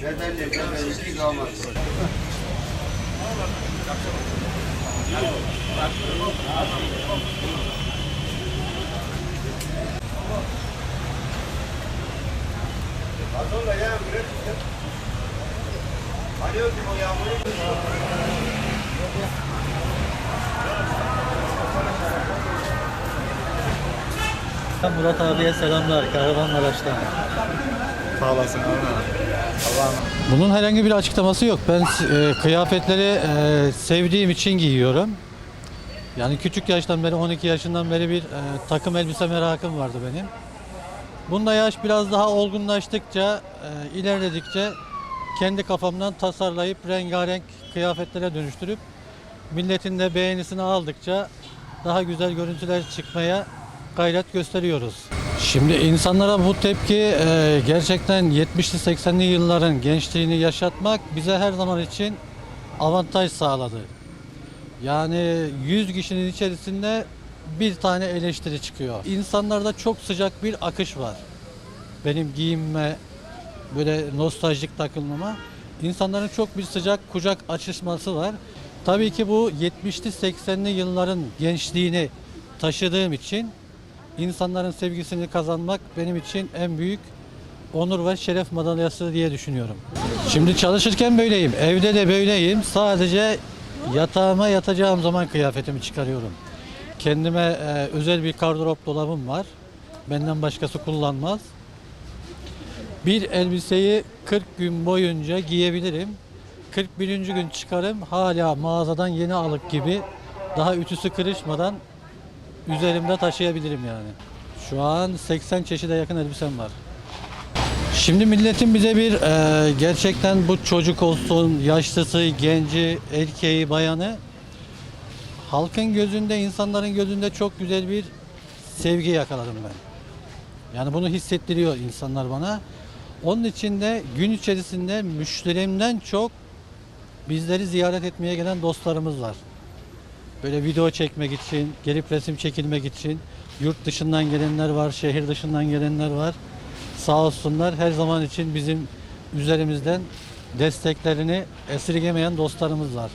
Kadar iki kalmaz. Sonra ya o yağmuru? Murat abiye selamlar Kahramanmaraş'tan. Sağ olasın abi. Allah'ım. Bunun herhangi bir açıklaması yok. Ben e, kıyafetleri e, sevdiğim için giyiyorum. Yani küçük yaştan beri 12 yaşından beri bir e, takım elbise merakım vardı benim. Bunda yaş biraz daha olgunlaştıkça, e, ilerledikçe kendi kafamdan tasarlayıp rengarenk kıyafetlere dönüştürüp milletin de beğenisini aldıkça daha güzel görüntüler çıkmaya gayret gösteriyoruz. Şimdi insanlara bu tepki e, gerçekten 70'li 80'li yılların gençliğini yaşatmak bize her zaman için avantaj sağladı. Yani 100 kişinin içerisinde bir tane eleştiri çıkıyor. İnsanlarda çok sıcak bir akış var. Benim giyinme, böyle nostaljik takılmama. İnsanların çok bir sıcak kucak açışması var. Tabii ki bu 70'li 80'li yılların gençliğini taşıdığım için insanların sevgisini kazanmak benim için en büyük onur ve şeref madalyası diye düşünüyorum. Şimdi çalışırken böyleyim, evde de böyleyim. Sadece yatağıma yatacağım zaman kıyafetimi çıkarıyorum. Kendime e, özel bir gardırop dolabım var. Benden başkası kullanmaz. Bir elbiseyi 40 gün boyunca giyebilirim. 41. gün çıkarım hala mağazadan yeni alık gibi daha ütüsü kırışmadan üzerimde taşıyabilirim yani. Şu an 80 çeşide yakın elbisem var. Şimdi milletin bize bir e, gerçekten bu çocuk olsun, yaşlısı, genci, erkeği, bayanı halkın gözünde, insanların gözünde çok güzel bir sevgi yakaladım ben. Yani bunu hissettiriyor insanlar bana. Onun için de gün içerisinde müşterimden çok bizleri ziyaret etmeye gelen dostlarımız var. Böyle video çekmek için, gelip resim çekilmek için yurt dışından gelenler var, şehir dışından gelenler var. Sağ olsunlar her zaman için bizim üzerimizden desteklerini esirgemeyen dostlarımız var.